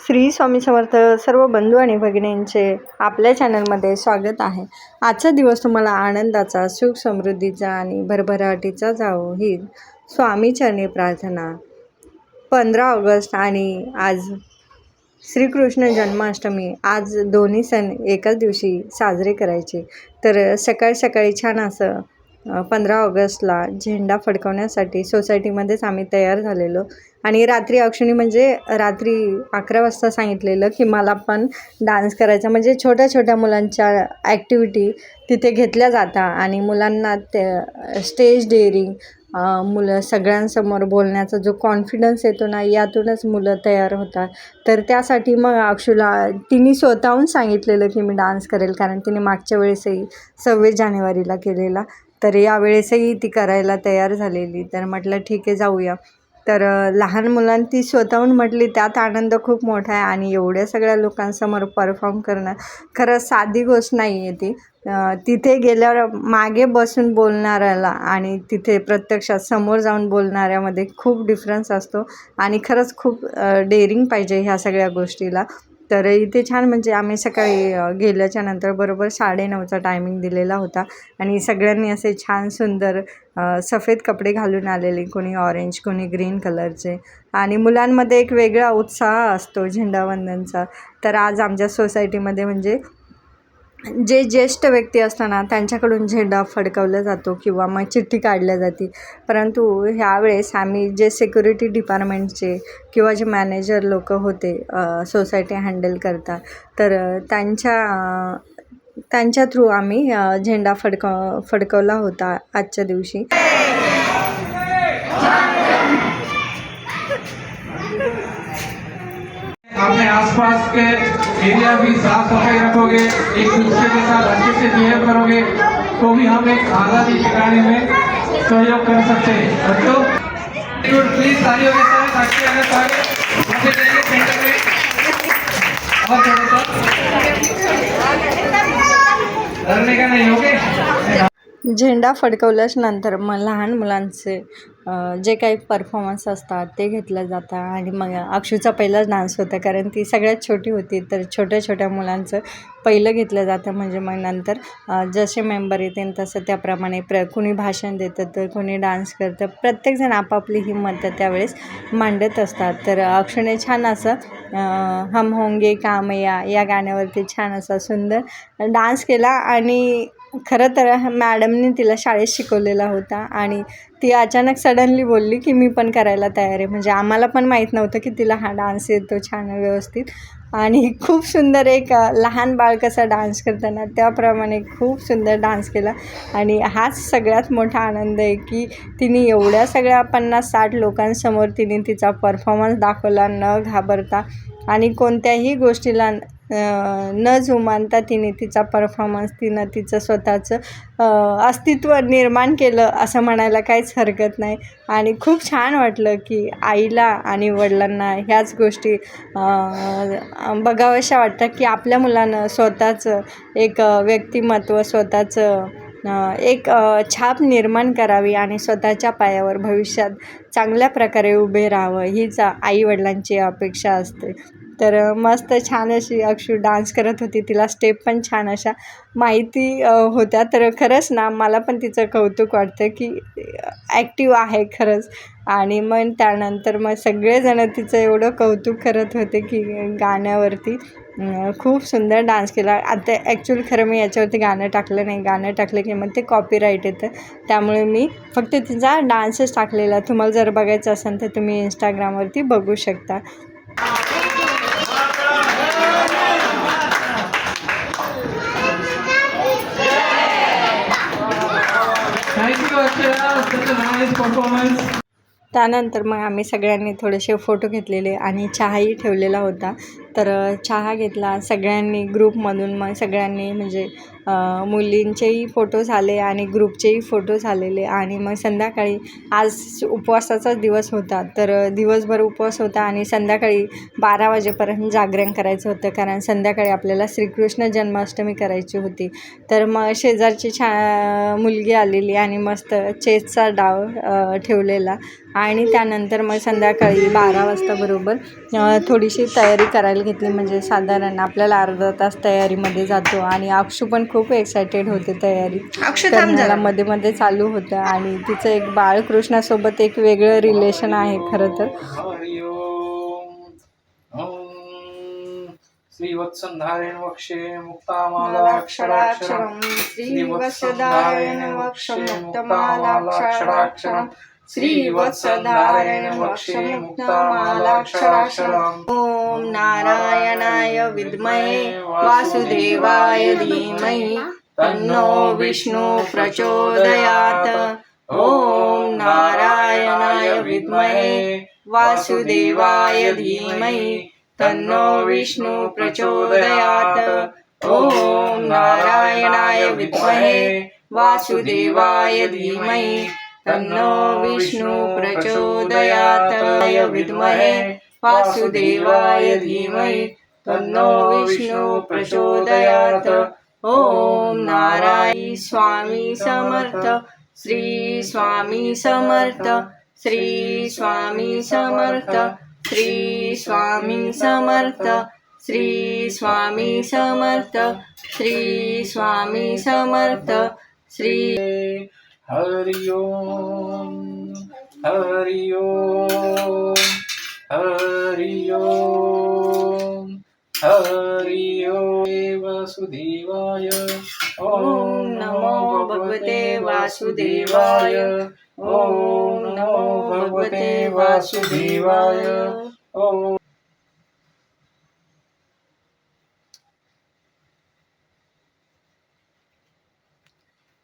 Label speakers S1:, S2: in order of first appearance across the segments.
S1: श्री स्वामी समर्थ सर्व बंधू आणि भगिनींचे आपल्या चॅनलमध्ये स्वागत आहे. आजचा दिवस तुम्हाला आनंदाचा सुख समृद्धीचा आणि भरभराटीचा जावो ही स्वामीचरणी प्रार्थना. पंधरा ऑगस्ट आणि आज श्रीकृष्ण जन्माष्टमी. आज दोन्ही सण एकाच दिवशी साजरे करायचे. तर सकाळी सकाळी छान असं पंधरा ऑगस्टला झेंडा फडकवण्यासाठी सोसायटीमध्येच आम्ही तयार झालेलो. आणि रात्री अक्षुणी म्हणजे रात्री अकरा वाजता सांगितलेलं की मला पण डान्स करायचा. म्हणजे छोट्या छोट्या मुलांच्या ॲक्टिव्हिटी तिथे घेतल्या जातात आणि मुलांना ते स्टेज डेअरिंग मुलं सगळ्यांसमोर बोलण्याचा जो कॉन्फिडन्स येतो ना यातूनच मुलं तयार होतात. तर त्यासाठी मग अक्षुला तिने स्वतःहून सांगितलेलं की मी डान्स करेल कारण तिने मागच्या वेळेसही सव्वीस जानेवारीला केलेला. तर यावेळेसही ती करायला तयार झालेली. तर म्हटलं ठीक आहे जाऊया. तर लहान मुलांनी ती स्वतःहून म्हटली त्यात आनंद खूप मोठा आहे आणि एवढ्या सगळ्या लोकांसमोर परफॉर्म करणं खरंच साधी गोष्ट नाही आहे ती. तिथे गेल्यावर मागे बसून बोलणाऱ्याला आणि तिथे प्रत्यक्षात समोर जाऊन बोलणाऱ्यामध्ये खूप डिफरन्स असतो आणि खरंच खूप डेअरिंग पाहिजे ह्या सगळ्या गोष्टीला. तर इथे छान म्हणजे आम्ही सकाळी गेल्याच्यानंतर बरोबर साडेनऊचा टायमिंग दिलेला होता. आणि सगळ्यांनी असे छान सुंदर सफेद कपडे घालून आलेले कोणी ऑरेंज कोणी ग्रीन कलरचे आणि मुलांमध्ये एक वेगळा उत्साह असतो झेंडावंदनचा. तर आज आमच्या सोसायटीमध्ये म्हणजे जे ज्येष्ठ व्यक्ती असताना त्यांच्याकडून झेंडा फडकवला जातो किंवा मग चिठ्ठी काढल्या जाते. परंतु ह्यावेळेस आम्ही जे सिक्युरिटी डिपार्टमेंटचे किंवा जे मॅनेजर लोक होते सोसायटी हँडल करतात तर त्यांच्या त्यांच्या थ्रू आम्ही झेंडा फडक फडकवला होता आजच्या दिवशी.
S2: आसपास के एरिया भी साफ सफाई रखोगे एक दूसरे के साथ अच्छे से बिहेव करोगे तो भी हम एक आज़ादी ठिकाने में सहयोग कर सकते हैं। बच्चों प्लीज तालियों के साथ अच्छे आगे सेंटर में और थोड़ा सा डरने का नहीं ओके
S1: झेंडा फडकवल्याच्या नंतर मग लहान मुलांचे जे काही परफॉर्मन्स असतात ते घेतलं जातं. आणि मग अक्षूचा पहिलाच डान्स होता कारण ती सगळ्यात छोटी होती. तर छोट्या छोट्या मुलांचं पहिलं घेतलं जातं म्हणजे मग नंतर जसे मेंबर येतील तसं त्याप्रमाणे प्र कुणी भाषण देतं तर कुणी डान्स करतं. प्रत्येकजण आपापली हिंमत त्यावेळेस मांडत असतात. तर अक्षूने छान असं हम होंगे कामया या गाण्यावरती छान असा सुंदर डान्स केला. आणि खरं तर मॅडमने तिला शाळेत शिकवलेला होता आणि ती अचानक सडनली बोलली की मी पण करायला तयार आहे. म्हणजे आम्हाला पण माहीत नव्हतं की तिला हा डान्स येतो छान व्यवस्थित. आणि खूप सुंदर एक लहान बाळ कसा डान्स करताना त्याप्रमाणे खूप सुंदर डान्स केला. आणि हाच सगळ्यात मोठा आनंद आहे की तिने एवढ्या सगळ्या पन्नास साठ लोकांसमोर तिने तिचा परफॉर्मन्स दाखवला न घाबरता. आणि कोणत्याही गोष्टीला न जुमानता तिने तिचा परफॉर्मन्स तिनं तिचं स्वतःचं अस्तित्व निर्माण केलं असं म्हणायला काहीच हरकत नाही. आणि खूप छान वाटलं की आईला आणि वडिलांना ह्याच गोष्टी बघाव्याशा वाटतात की आपल्या मुलानं स्वतःचं एक व्यक्तिमत्व स्वतःचं एक छाप निर्माण करावी आणि स्वतःच्या पायावर भविष्यात चांगल्या प्रकारे उभे राहावं हीच आईवडिलांची अपेक्षा असते. तर मस्त छान अशी अक्षू डान्स करत होती. तिला स्टेप पण छान अशा माहिती होत्या. तर खरंच ना मला पण तिचं कौतुक वाटतं की ॲक्टिव्ह आहे खरंच. आणि मग त्यानंतर मग सगळेजणं तिचं एवढं कौतुक करत होते की गाण्यावरती खूप सुंदर डान्स केला. आता ॲक्च्युअली खरं मी याच्यावरती गाणं टाकलं नाही. गाणं टाकलं की मग ते कॉपीराईट येतं. त्यामुळे मी फक्त तिचा डान्सच टाकलेला. तुम्हाला जर बघायचं असेल तर तुम्ही इंस्टाग्रामवरती बघू शकता
S2: थैंक यू अच्छा नाईस परफॉर्मन्स
S1: त्यानंतर मग आम्ही सगळ्यांनी थोडेसे फोटो घेतलेले आणि चहाही ठेवलेला होता. तर चहा घेतला सगळ्यांनी ग्रुपमधून. मग सगळ्यांनी म्हणजे मुलींचेही फोटो झाले आणि ग्रुपचेही फोटो झालेले. आणि मग संध्याकाळी आज उपवासाचा दिवस होता. तर दिवसभर उपवास होता आणि संध्याकाळी बारा वाजेपर्यंत जागरण करायचं होतं. कारण संध्याकाळी आपल्याला श्रीकृष्ण जन्माष्टमी करायची होती. तर मग शेजारची छा मुलगी आलेली आणि मस्त चेसचा डाव ठेवलेला. आणि त्यानंतर मग संध्याकाळी बारा वाजता बरोबर थोडीशी तयारी करायला घेतली म्हणजे साधारण आपल्याला अर्धा तास तयारीमध्ये जातो आणि अक्षू पण खूप एक्सायटेड होते तयारी. करण्याला मध्ये मध्ये चालू होतं आणि तिचं एक बाळकृष्णासोबत एक वेगळं रिलेशन आहे खरं तर.
S2: श्रीवत्संधारेण वक्षे मुक्तामालाक्षराक्षरम्. श्रीवत्सधारेण वक्षे मुक्तामालाक्षराक्षरम्. श्रीवत्सधारेण ॐ
S1: ओम नारायणाय विद्महे वासुदेवाय धीमहि। तन्नो विष्णु प्रचोदयात। ओम नारायणाय विद्महे वासुदेवाय धीमहि। तन्नो विष्णु प्रचोदयात। ओम नारायणाय विद्महे वासुदेवाय धीमहि। तन्नो विष्णु प्रचोदयात विद्महे वासुदेवाय धीमहि। तन्नो विष्णु प्रचोदयात। ओम नारायण स्वामी समर्थ। श्री स्वामी समर्थ। श्री स्वामी समर्थ। श्री स्वामी समर्थ। श्री स्वामी समर्थ। श्री स्वामी समर्थ। श्री
S2: हरि ओम हरि ओम हरि ओम हरि ओम वसुदेवाय
S1: ओम नमो भगवते वासुदेवाय ओम नमो भगवते वासुदेवाय
S2: ओम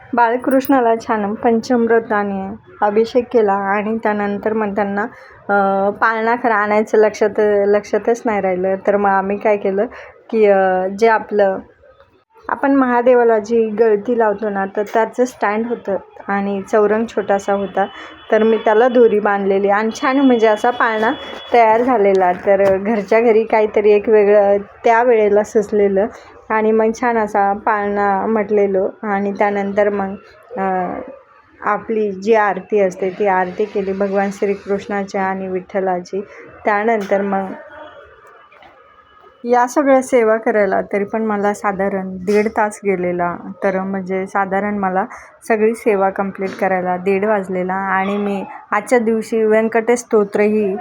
S1: बाळकृष्णाला छान पंचमृताने अभिषेक केला आणि त्यानंतर मग त्यांना पाळणा खरं आणायचं लक्षात लक्षातच नाही राहिलं. तर मग आम्ही काय केलं की जे आपलं आपण महादेवाला जी गळती लावतो ना तर त्याचं स्टँड होतं आणि चौरंग छोटासा होता. तर मी त्याला दोरी बांधलेली आणि छान म्हणजे असा पाळणा तयार झालेला. तर घरच्या घरी काहीतरी एक वेगळं त्या वेळेला सुचलेलं आणि मग छान असा पाळणा म्हटलेलो आणि त्यानंतर मग आपली जी आरती असते ती आरती केली भगवान श्रीकृष्णाची आणि विठ्ठलाची. त्यानंतर मग या सगळ्या सेवा करायला तरी पण मला साधारण दीड तास गेलेला. तर म्हणजे साधारण मला सगळी सेवा कंप्लीट करायला दीड वाजलेला आणि मी आजच्या दिवशी व्यंकटेश स्तोत्रही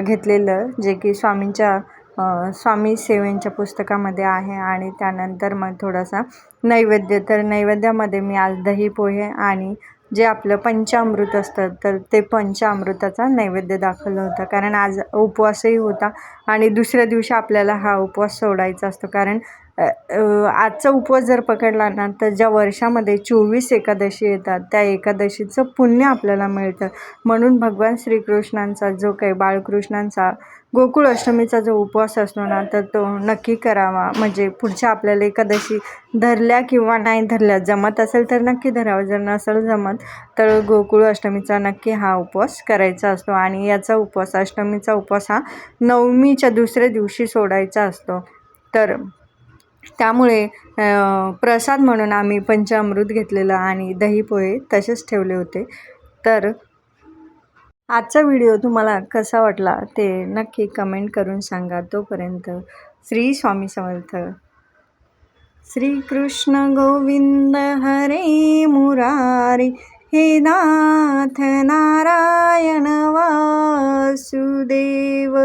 S1: घेतलेलं जे की स्वामींच्या स्वामी सेवेंच्या पुस्तकामध्ये आहे आणि त्यानंतर मग थोडासा नैवेद्य. तर नैवेद्यामध्ये मी आज दही पोहे आणि जे आपलं पंचामृत असतं तर ते पंचामृताचा नैवेद्य दाखवलं होतं. कारण आज उपवासही होता आणि दुसऱ्या दिवशी आपल्याला हा उपवास सोडायचा असतो. कारण आजचा उपवास जर पकडला ना तर ज्या वर्षामध्ये चोवीस एकादशी येतात त्या एकादशीचं पुण्य आपल्याला मिळतं. म्हणून भगवान श्रीकृष्णांचा जो काही बाळकृष्णांचा गोकुळ अष्टमीचा जो उपवास असतो ना तर तो नक्की करावा. म्हणजे पुढच्या आपल्याला एकादशी धरल्या किंवा नाही धरल्या जमत असेल तर नक्की धरावं. जर नसेल जमत तर गोकुळ अष्टमीचा नक्की हा उपवास करायचा असतो. आणि याचा उपवास अष्टमीचा उपवास हा नवमीच्या दुसऱ्या दिवशी सोडायचा असतो. तर त्यामुळे प्रसाद म्हणून आम्ही पंचामृत घेतलेलं आणि दही पोहे तसेच ठेवले होते. तर आजचा व्हिडिओ तुम्हाला कसा वाटला ते नक्की कमेंट करून सांगा तोपर्यंत श्री स्वामी समर्थ. श्रीकृष्ण गोविंद हरे मुरारी हे नाथ नारायण वासुदेव.